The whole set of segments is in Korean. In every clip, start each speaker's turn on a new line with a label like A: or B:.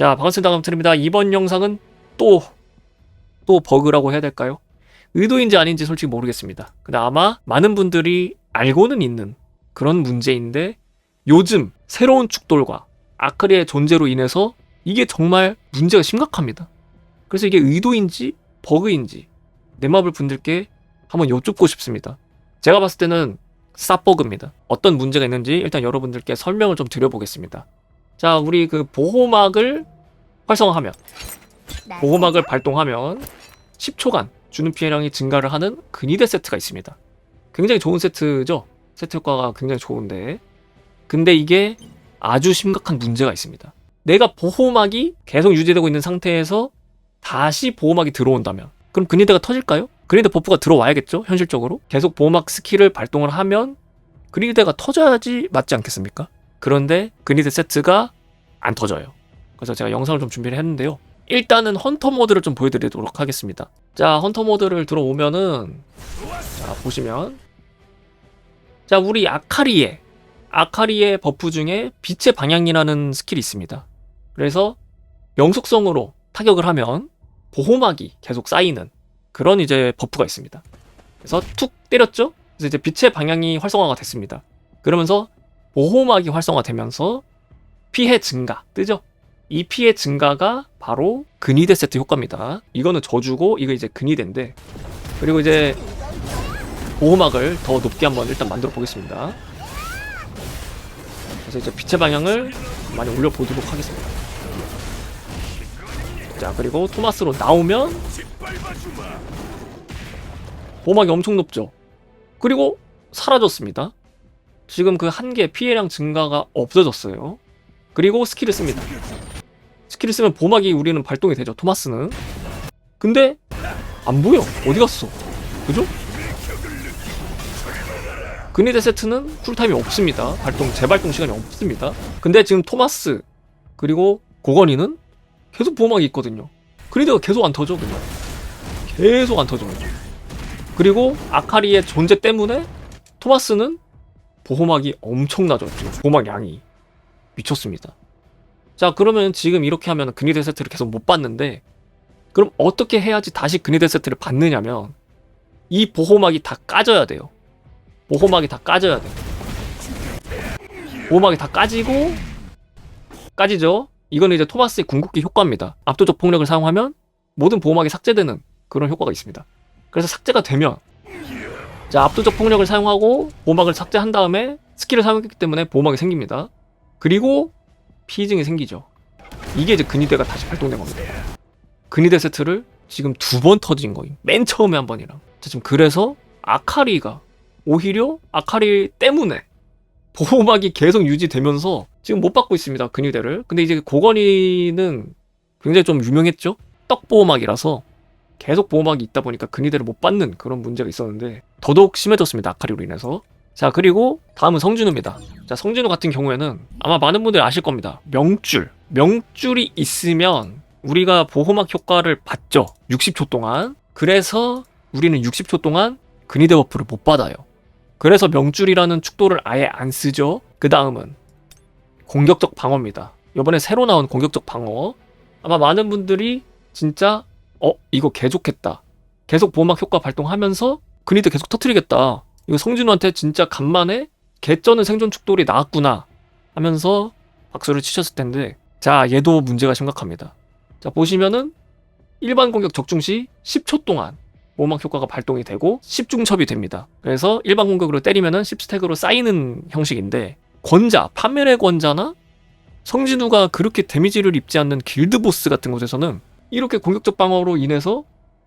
A: 자, 반갑습니다. 감트입니다 이번 영상은 또, 또 버그라고 해야 될까요? 의도인지 아닌지 솔직히 모르겠습니다. 근데 아마 많은 분들이 알고는 있는 그런 문제인데 요즘 새로운 축돌과 아크리의 존재로 인해서 이게 정말 문제가 심각합니다. 그래서 이게 의도인지 버그인지 넷마블 분들께 한번 여쭙고 싶습니다. 제가 봤을 때는 쌉버그입니다. 어떤 문제가 있는지 일단 여러분들께 설명을 좀 드려보겠습니다. 자, 우리 그 보호막을 활성화하면 보호막을 발동하면 10초간 주는 피해량이 증가를 하는 근위대 세트가 있습니다. 굉장히 좋은 세트죠. 세트 효과가 굉장히 좋은데 근데 이게 아주 심각한 문제가 있습니다. 내가 보호막이 계속 유지되고 있는 상태에서 다시 보호막이 들어온다면 그럼 근위대가 터질까요? 근위대 버프가 들어와야겠죠? 현실적으로 계속 보호막 스킬을 발동을 하면 근위대가 터져야지 맞지 않겠습니까? 그런데 근위대 세트가 안 터져요. 그래서 제가 영상을 좀 준비를 했는데요. 일단은 헌터 모드를 좀 보여드리도록 하겠습니다. 자, 헌터 모드를 들어오면은 자 보시면 자 우리 아카리의 아카리의 버프 중에 빛의 방향이라는 스킬이 있습니다. 그래서 영속성으로 타격을 하면 보호막이 계속 쌓이는 그런 이제 버프가 있습니다. 그래서 툭 때렸죠? 그래서 이제 빛의 방향이 활성화가 됐습니다. 그러면서 보호막이 활성화되면서 피해 증가 뜨죠? 이 피해 증가가 바로 근위대 세트 효과입니다. 이거는 저주고 이거 이제 근위대인데 그리고 이제 보호막을 더 높게 한번 일단 만들어 보겠습니다. 그래서 이제 빛의 방향을 많이 올려 보도록 하겠습니다. 자 그리고 토마스로 나오면 보호막이 엄청 높죠. 그리고 사라졌습니다. 지금 그 한 개 피해량 증가가 없어졌어요. 그리고 스킬을 씁니다. 스킬을 쓰면 보호막이 우리는 발동이 되죠. 토마스는. 근데 안 보여. 어디 갔어? 그죠? 근위대 세트는 쿨타임이 없습니다. 발동 재발동 시간이 없습니다. 근데 지금 토마스 그리고 고건이는 계속 보호막이 있거든요. 근위대가 계속 안 터져 그냥. 계속 안 터져요. 그리고 아카리의 존재 때문에 토마스는 보호막이 엄청나죠. 지금 보호막 양이 미쳤습니다. 자 그러면 지금 이렇게 하면 근위대 세트를 계속 못 받는데 그럼 어떻게 해야지 다시 근위대 세트를 받느냐면 이 보호막이 다 까져야 돼요. 보호막이 다 까져야 돼. 보호막이 다 까지고 까지죠. 이거는 이제 토마스의 궁극기 효과입니다. 압도적 폭력을 사용하면 모든 보호막이 삭제되는 그런 효과가 있습니다. 그래서 삭제가 되면 자 압도적 폭력을 사용하고 보호막을 삭제한 다음에 스킬을 사용했기 때문에 보호막이 생깁니다. 그리고 피증이 생기죠. 이게 이제 근위대가 다시 발동된 겁니다. 근위대 세트를 지금 두 번 터진 거임. 맨 처음에 한 번이랑. 자, 지금 그래서 아카리가 오히려 아카리 때문에 보호막이 계속 유지되면서 지금 못 받고 있습니다. 근위대를. 근데 이제 고건이는 굉장히 좀 유명했죠? 떡 보호막이라서 계속 보호막이 있다 보니까 근위대를 못 받는 그런 문제가 있었는데 더더욱 심해졌습니다. 아카리로 인해서. 자, 그리고 다음은 성진우입니다. 자, 성진우 같은 경우에는 아마 많은 분들이 아실 겁니다. 명줄. 명줄이 있으면 우리가 보호막 효과를 받죠. 60초 동안. 그래서 우리는 60초 동안 근위대 버프를 못 받아요. 그래서 명줄이라는 축도를 아예 안 쓰죠. 그 다음은 공격적 방어입니다. 이번에 새로 나온 공격적 방어. 아마 많은 분들이 진짜 어 이거 개 좋겠다. 계속 보호막 효과 발동하면서 근위대 계속 터트리겠다. 이거 성진우한테 진짜 간만에 개쩌는 생존 축돌이 나왔구나 하면서 박수를 치셨을 텐데 자 얘도 문제가 심각합니다. 자 보시면은 일반 공격 적중 시 10초 동안 보호막 효과가 발동이 되고 10중첩이 됩니다. 그래서 일반 공격으로 때리면은 10스택으로 쌓이는 형식인데 권자, 파멸의 권자나 성진우가 그렇게 데미지를 입지 않는 길드 보스 같은 곳에서는 이렇게 공격적 방어로 인해서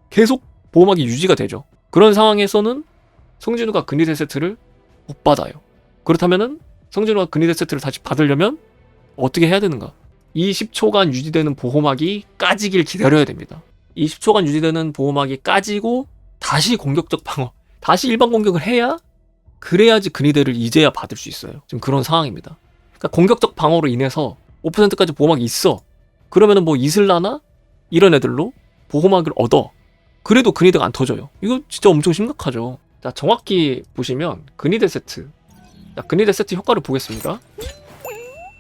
A: 계속 보호막이 유지가 되죠. 그런 상황에서는 성진우가 근위대 세트를 못 받아요. 그렇다면은 성진우가 근위대 세트를 다시 받으려면 어떻게 해야 되는가? 이 10초간 유지되는 보호막이 까지길 기다려야 됩니다. 이 10초간 유지되는 보호막이 까지고 다시 공격적 방어, 다시 일반 공격을 해야 그래야지 근위대를 이제야 받을 수 있어요. 지금 그런 상황입니다. 그러니까 공격적 방어로 인해서 5%까지 보호막이 있어. 그러면은 뭐 이슬라나 이런 애들로 보호막을 얻어. 그래도 근위대가 안 터져요. 이거 진짜 엄청 심각하죠. 자, 정확히 보시면 근위대 세트. 자, 근위대 세트 효과를 보겠습니다.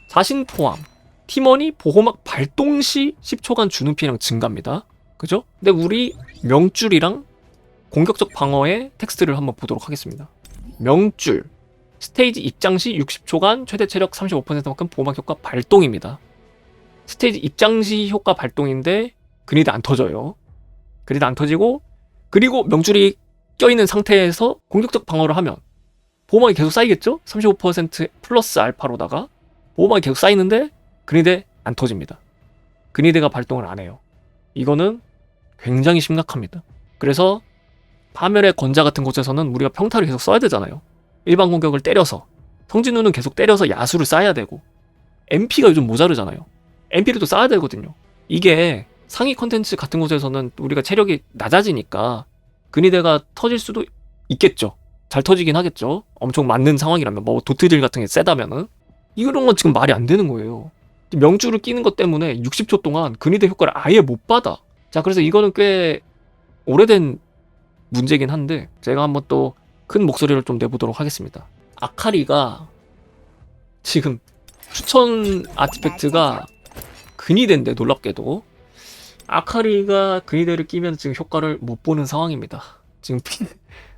A: 자신 포함 팀원이 보호막 발동 시 10초간 주는 피해량 증가입니다. 그죠? 근데 우리 명줄이랑 공격적 방어의 텍스트를 한번 보도록 하겠습니다. 명줄 스테이지 입장 시 60초간 최대 체력 35%만큼 보호막 효과 발동입니다. 스테이지 입장 시 효과 발동인데 그리드 안 터져요. 그리드 안 터지고 그리고 명줄이 껴있는 상태에서 공격적 방어를 하면 보호막이 계속 쌓이겠죠? 35% 플러스 알파로다가 보호막이 계속 쌓이는데 그니드 안 터집니다. 그니드가 발동을 안 해요. 이거는 굉장히 심각합니다. 그래서 파멸의 권자 같은 곳에서는 우리가 평타를 계속 써야 되잖아요. 일반 공격을 때려서 성진우는 계속 때려서 야수를 쌓아야 되고 MP가 요즘 모자르잖아요. MP를 또 쌓아야 되거든요. 이게 상위 컨텐츠 같은 곳에서는 우리가 체력이 낮아지니까 근위대가 터질 수도 있겠죠. 잘 터지긴 하겠죠. 엄청 맞는 상황이라면 뭐 도트질 같은 게 세다면은 이런 건 지금 말이 안 되는 거예요. 명주를 끼는 것 때문에 60초 동안 근위대 효과를 아예 못 받아. 자, 그래서 이거는 꽤 오래된 문제긴 한데 제가 한번 또 큰 목소리를 좀 내보도록 하겠습니다. 아카리가 지금 추천 아티팩트가 근위대인데 놀랍게도 아카리가 근위대를 끼면 지금 효과를 못 보는 상황입니다. 지금 피,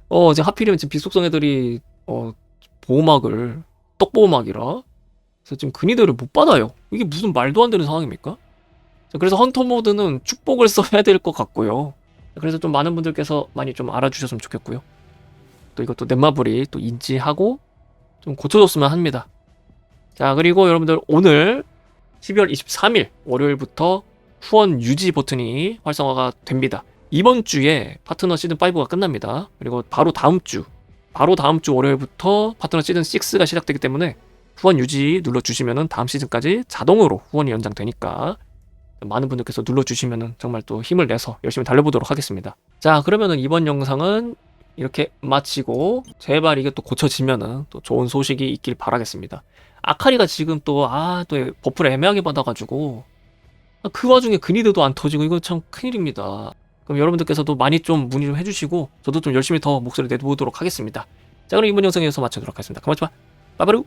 A: 어 지금 하필이면 지금 빛속성 애들이 어 보호막을 떡보호막이라 그래서 지금 근위대를 못 받아요. 이게 무슨 말도 안 되는 상황입니까? 자, 그래서 헌터 모드는 축복을 써야 될 것 같고요. 그래서 좀 많은 분들께서 많이 좀 알아주셨으면 좋겠고요. 또 이것도 넷마블이 또 인지하고 좀 고쳐줬으면 합니다. 자, 그리고 여러분들 오늘 12월 23일 월요일부터 후원 유지 버튼이 활성화가 됩니다. 이번 주에 파트너 시즌 5가 끝납니다. 그리고 바로 다음 주, 바로 다음 주 월요일부터 파트너 시즌 6가 시작되기 때문에 후원 유지 눌러주시면은 다음 시즌까지 자동으로 후원이 연장되니까 많은 분들께서 눌러주시면은 정말 또 힘을 내서 열심히 달려보도록 하겠습니다. 자, 그러면은 이번 영상은 이렇게 마치고 제발 이게 또 고쳐지면은 또 좋은 소식이 있길 바라겠습니다. 아카리가 지금 또 아또 버프를 애매하게 받아가지고 아, 그 와중에 근위드도 안 터지고 이거 참 큰일입니다. 그럼 여러분들께서도 많이 좀 문의 좀 해주시고 저도 좀 열심히 더 목소리 내보도록 하겠습니다. 자 그럼 이번 영상에서 마치도록 하겠습니다. 그만 좀 빠바루